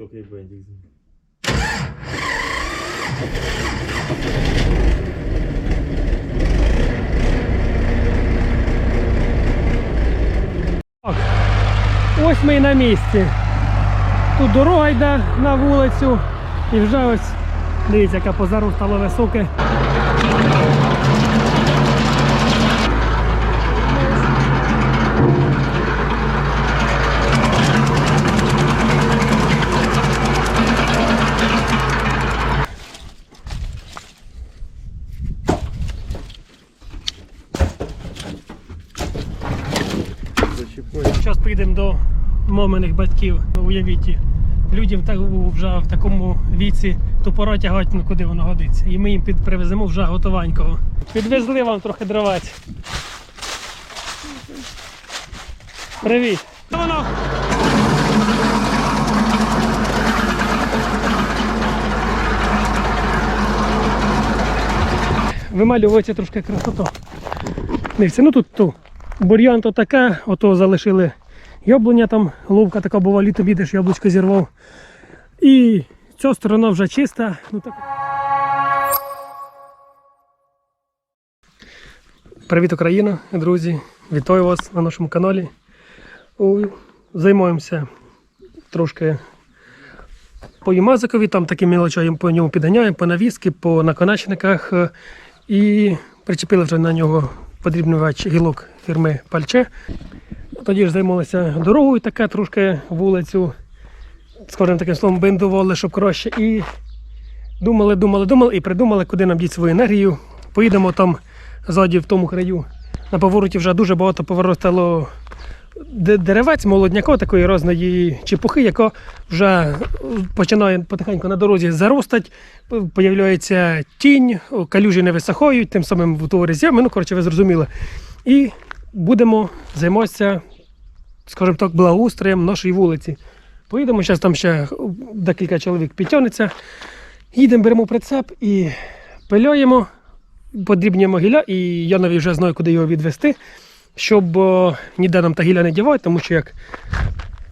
Сколько я бендик знаю. Ось ми і на місці. Тут дорога йде на вулицю і вже ось дивіться, яке позару стало високе. Маминих батьків. Уявіть, людям вже в такому віці топора тягати, ну куди воно годиться. І ми їм привеземо вже готованького. Підвезли вам трохи дровець. Привіт. Що Воно. Вималюється трошки красоту. Дивіться, ну тут ту. Бур'ян то таке, ото залишили яблуня там, ловка така була, літом їдеш, яблучко зірвав. І ця сторона вже чиста. Ну, так... Привіт, Україна, друзі! Вітаю вас на нашому каналі. Займаємося трошки по Юмазикові, там такі мілочі по ньому підганяємо, по навіски, по наконечниках. е, І причепили вже на нього подрібнювач гілок фірми Пальче. Тоді ж займалися дорогою, таке трошки вулицю, скажімо таким словом, бендували, щоб краще. І думали, думали, думали і придумали, куди нам діти свою енергію. Поїдемо там ззаді в тому краю. На повороті вже дуже багато поворотало деревець молодняко, такої різної чепухи, яка вже починає потихеньку на дорозі заростати, появляється тінь, калюжі не висихають, тим самим утворюється ями. Ну, коротше, ви зрозуміли. І будемо займатися, скажімо так, благоустроєм нашої вулиці. Поїдемо, зараз там ще декілька чоловік підтягнеться. Їдемо, беремо прицеп і пиляємо, подрібнюємо гілля, і я навіть вже знаю, куди його відвести, щоб о, ніде нам та гілля не дівати, тому що як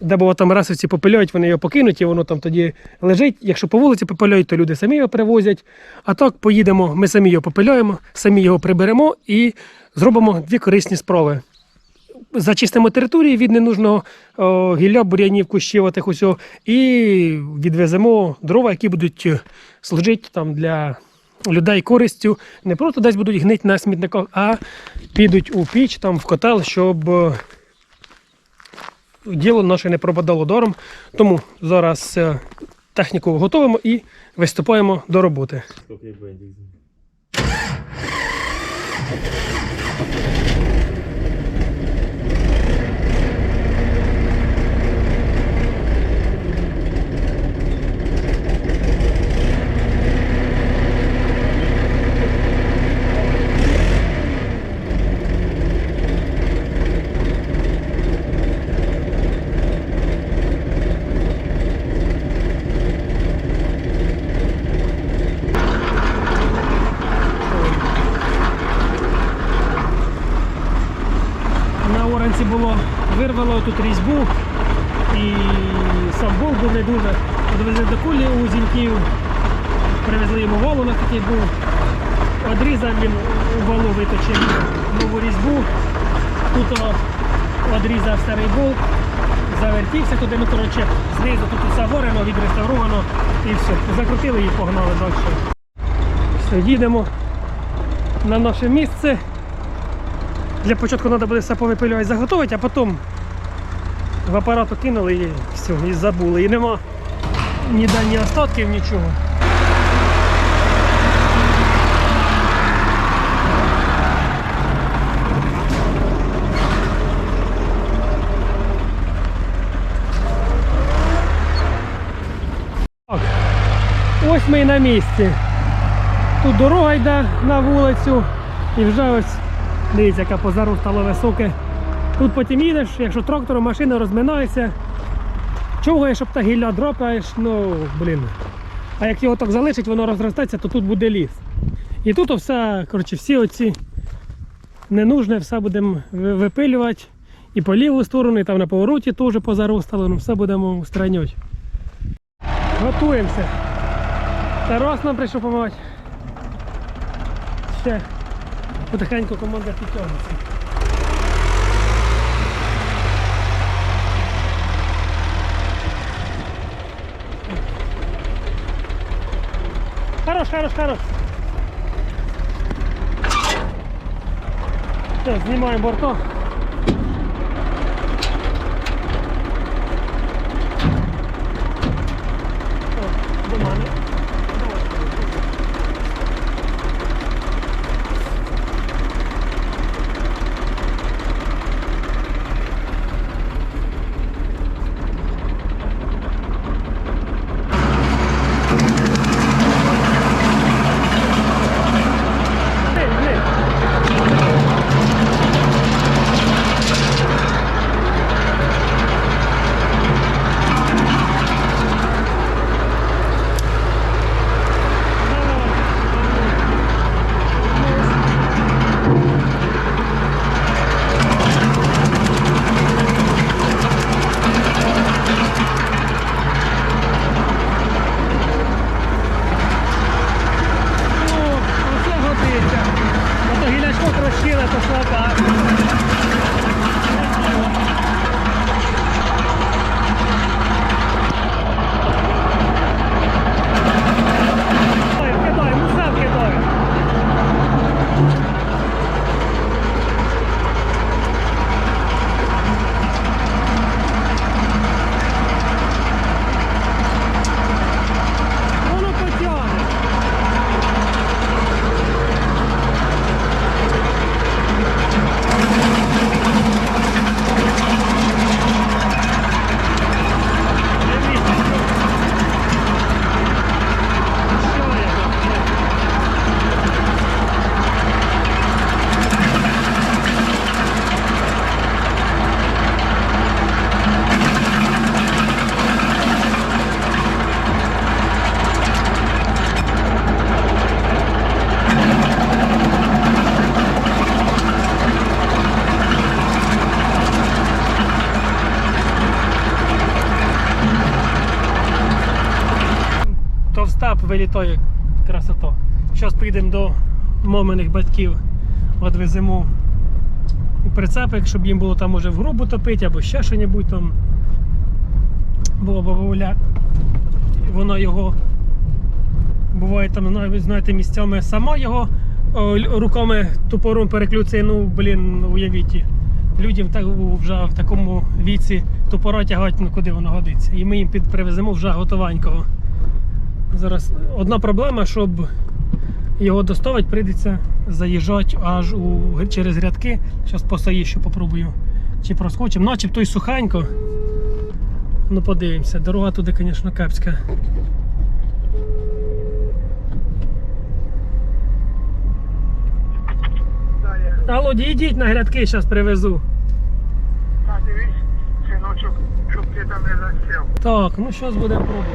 де було там расовці попиляють, вони його покинуть, і воно там тоді лежить. Якщо по вулиці попиляють, то люди самі його привозять. А так поїдемо, ми самі його попиляємо, самі його приберемо і зробимо дві корисні справи. Зачистимо території від ненужного о, гілля, бур'янів, кущів, отих усього, і відвеземо дрова, які будуть е, служити там для людей користю. Не просто десь будуть гнити на смітниках, а підуть у піч, там, в котел, щоб е, діло наше не пропадало даром. Тому зараз е, техніку готуємо і виступаємо до роботи. Я бендик знаю. На оранці було вирвало тут різьбу і сам був був не дуже. Довезли до кулі у привезли йому валу на такий був. Одрізав він у валу виточив нову різьбу. Тут одрізав старий болт, завертівся туди, ну коротше, знизу тут усе ворено, відреставровано і все. Закрутили і погнали далі. Все, їдемо на наше місце. Для початку треба буде все повипилювати, заготовити, а потім в апарату кинули і все, і забули. І нема ні остатків, нічого. Так, ось ми і на місці. Тут дорога йде на вулицю і вже ось Дивіться, яка позару стало високе. Тут потім їдеш, якщо трактором машина розминається, човгаєш, та гілля дропаєш, ну блін. А як його так залишить, воно розростеться, то тут буде ліс. І тут все, коротше, всі оці ненужне, все будемо випилювати. І по ліву сторону, і там на повороті теж позаростало, ну все будемо устранювати. Готуємося. Тарас нам прийшов допомагати. Ще потихеньку команда підтягнеться. Хорош, хорош, хорош. Все, знімаємо борто. Вилітає красота. Зараз прийдемо до маминих батьків, відвеземо у прицепик, щоб їм було там може в грубу топити або ще що небудь там. Бо бабуля, вона його буває там, знаєте, місцями сама його руками топором переклюцає, ну блін, уявіть. Людям так, вже в такому віці топора тягати, ну куди воно годиться. І ми їм привеземо вже готованького. Зараз одна проблема, щоб його доставити, прийдеться заїжджати аж у, через рядки. Зараз по Саїщу попробую. Чи проскочимо. Начебто й сухенько. Ну подивимося. Дорога туди, звісно, кепська. Алло, йдіть на грядки, зараз привезу. Та дивись, синочок, щоб ти там не засів. Так, ну зараз будемо пробувати.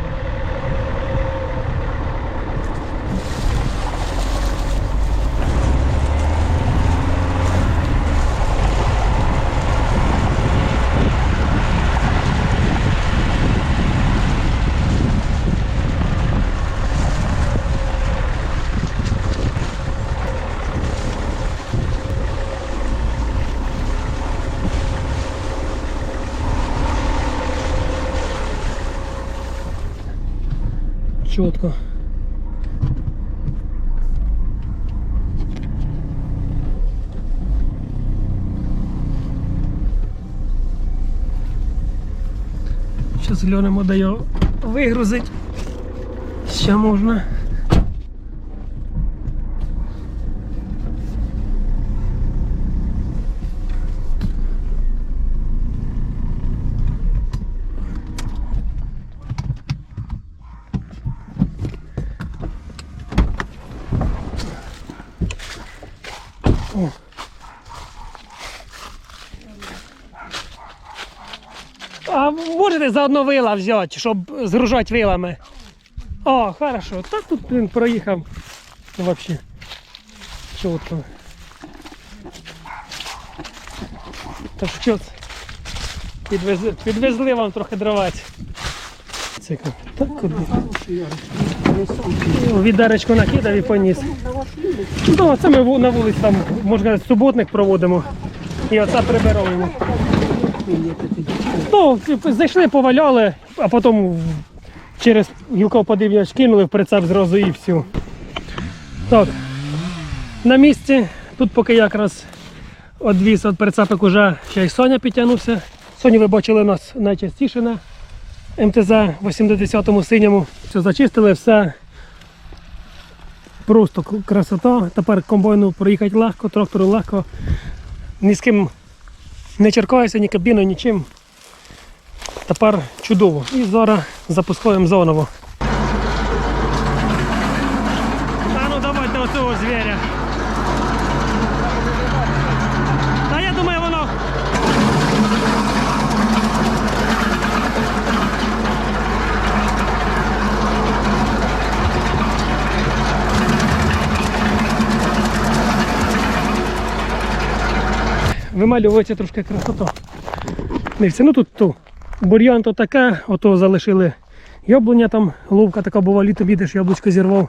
Чітко. Зараз глянемо, де його вигрузить. Ще можна. О. А можете заодно вила взяти, щоб згружати вилами? О, хорошо. Так тут він проїхав. Ну, Вообще. Чітко. Так що підвезли, підвезли вам трохи дровець. мотоцикл. Так куди? Ну, накидав і поніс. Ну, це ми на вулиці там, можна суботник проводимо. І оце прибираємо. Ну, типу, зайшли, поваляли, а потім через гілков подивляч кинули в прицеп зразу і все. Так, на місці. Тут поки якраз одвіз від прицепик уже ще й Соня підтягнувся. Соню ви бачили у нас найчастіше на МТЗ 80-му синьому. Все зачистили, все. Просто красота. Тепер комбайну проїхати легко, трактору легко. Ні з ким не черкаюся, ні кабіною, нічим. Тепер чудово. І зараз запускаємо зоново. А ну давайте оцього звіря. Та я думаю, воно. Вималюється трошки красота. Дивіться, ну тут то, Бур'ян то таке, ото залишили яблуня там, ловка така була, літом їдеш, яблучко зірвав.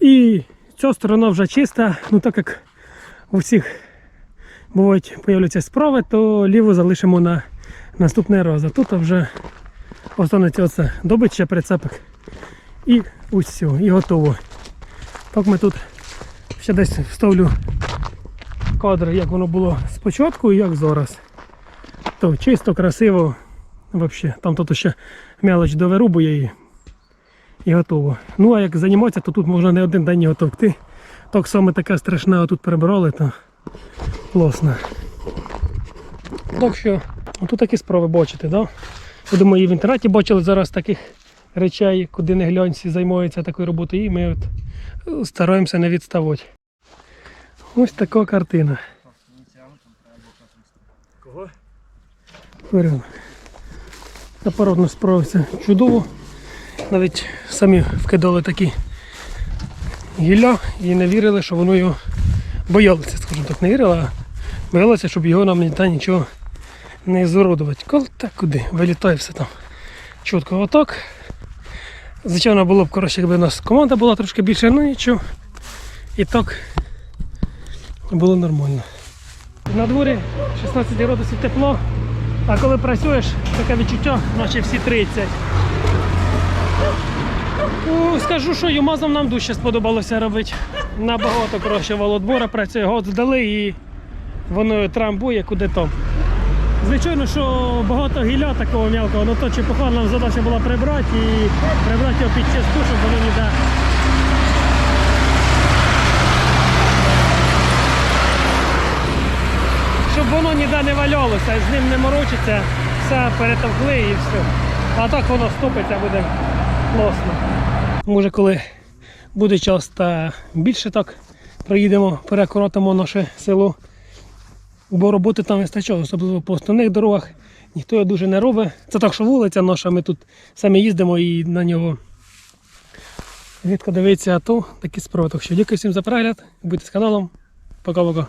І ця сторона вже чиста, ну так як у всіх бувають появляться справи, то ліву залишимо на наступний раз. А тут вже останеться оце добить прицепик. І ось і готово. Так ми тут ще десь вставлю кадр, як воно було спочатку і як зараз. То чисто, красиво. Взагалі, там тут ще мелоч довирубує і, і готово. Ну а як займатися, то тут можна не один день його товкти. Так само таке страшне, а тут перебрали, то класно. Так що, тут такі справи бачите, да? Я думаю, і в інтернеті бачили зараз таких речей, куди не глянь, всі займаються такою роботою, і ми от е, стараємося не відставати. Ось така картина. Кого? Вперед. Апаратно справився чудово. Навіть самі вкидали такі гілля і не вірили, що воно його боялося, скажімо так, не вірили, а боялося, щоб його нам ніде нічого не зуродувати. Коли так куди? Вилітає все там. Чітко отак. Звичайно, було б краще, якби у нас команда була трошки більше, ну нічого. І так було нормально. На дворі 16 градусів тепло, а коли працюєш, таке відчуття, наче всі 30. Ну, скажу, що юмазом нам дужче сподобалося робити. Набагато краще володбора працює, год здали і воно трамбує куди то. Звичайно, що багато гілля такого мелкого, ну то чепуха нам задача була прибрати і прибрати його під чисту, щоб воно ніде щоб воно ніде не валялося, з ним не морочиться, все перетовкли і все. А так воно стопиться, буде класно. Може, коли буде час та більше так проїдемо, перекоротимо наше село. Бо роботи там вистачає, особливо по основних дорогах. Ніхто його дуже не робить. Це так, що вулиця наша, ми тут самі їздимо і на нього рідко дивиться, а то такі справи. Так що дякую всім за перегляд. Будьте з каналом. Пока-пока.